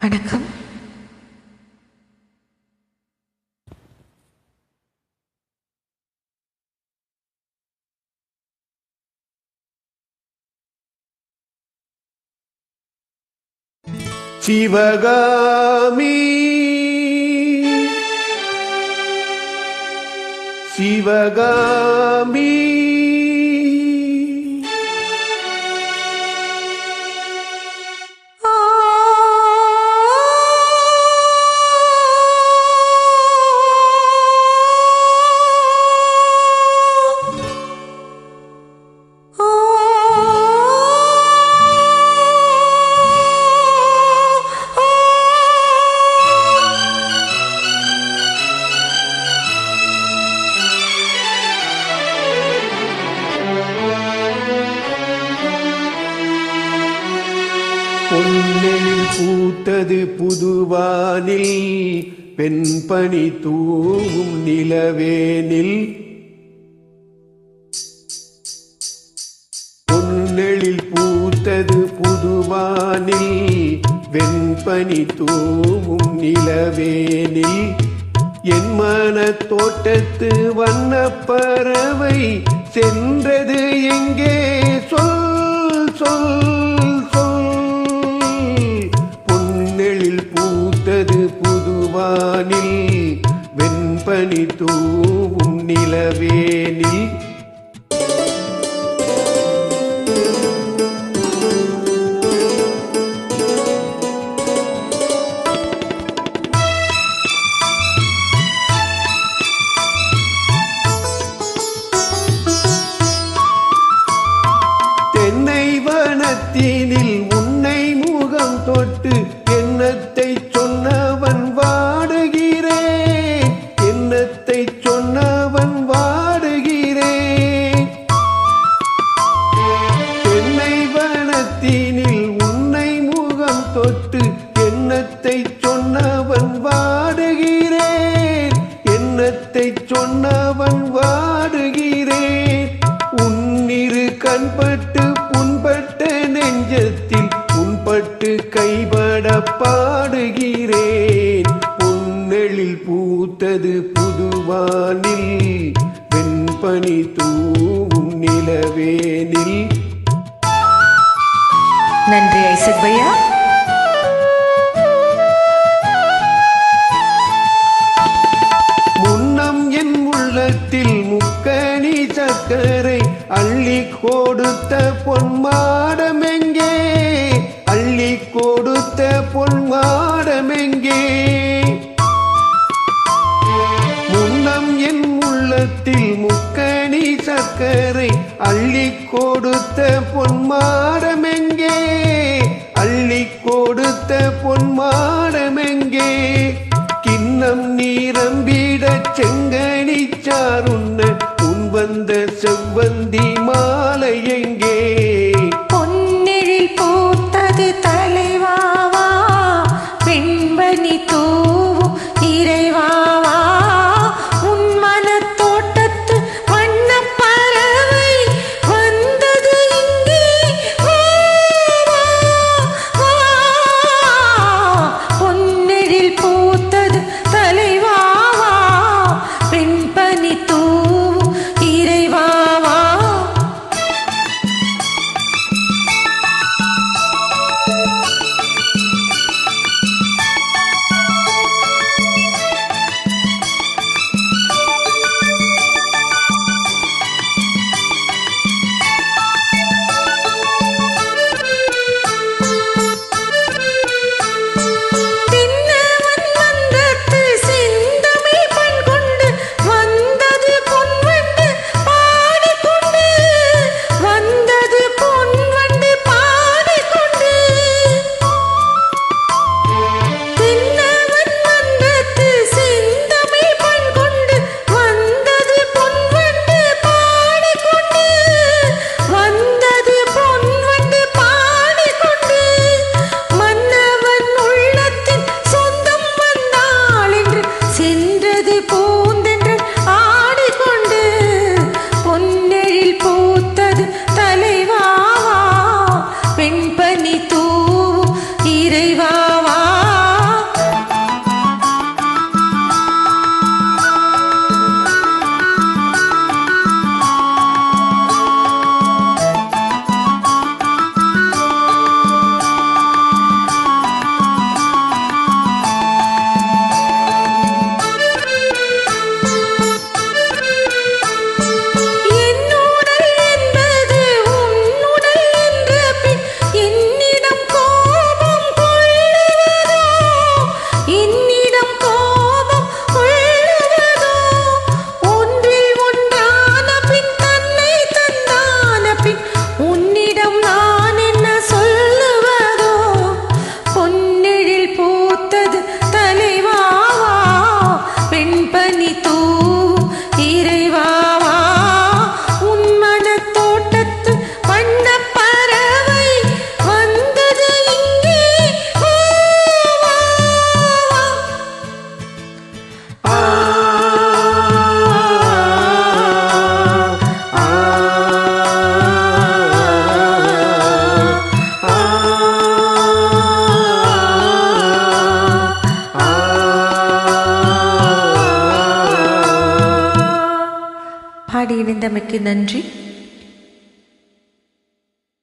வணக்கம். சிவகாமி. சிவகாமி. பூத்தது புதுவானில் பெண் பனி தூவும் நிலவேனில் பொன்னெழில் பூத்தது புதுவானில் வெண்பனி தூவும் நிலவேனில் என் மன தோட்டத்து வண்ண பறவை சென்றது எங்கே? தூவும் கண்பட்டு புண்பட்டு நெஞ்சத்தில் புண்பட்டு கைபட பாடுகிறேன். பொன்னெழில் பூத்தது புதுவானில் வெண்பனி தூவும் நிலவேனில். நன்றி ஐசக் பையா. கொடுத்த கொடுத்த பொன்மாடமெங்கே அள்ளி கொடுத்த பொன்மாடமெங்கே முன்னம் என் உள்ளத்தில் முக்கணி சக்கரை அள்ளி கொடுத்த பொன்மாடமெங்கே கேட்டே வந்தமைக்கு நன்றி.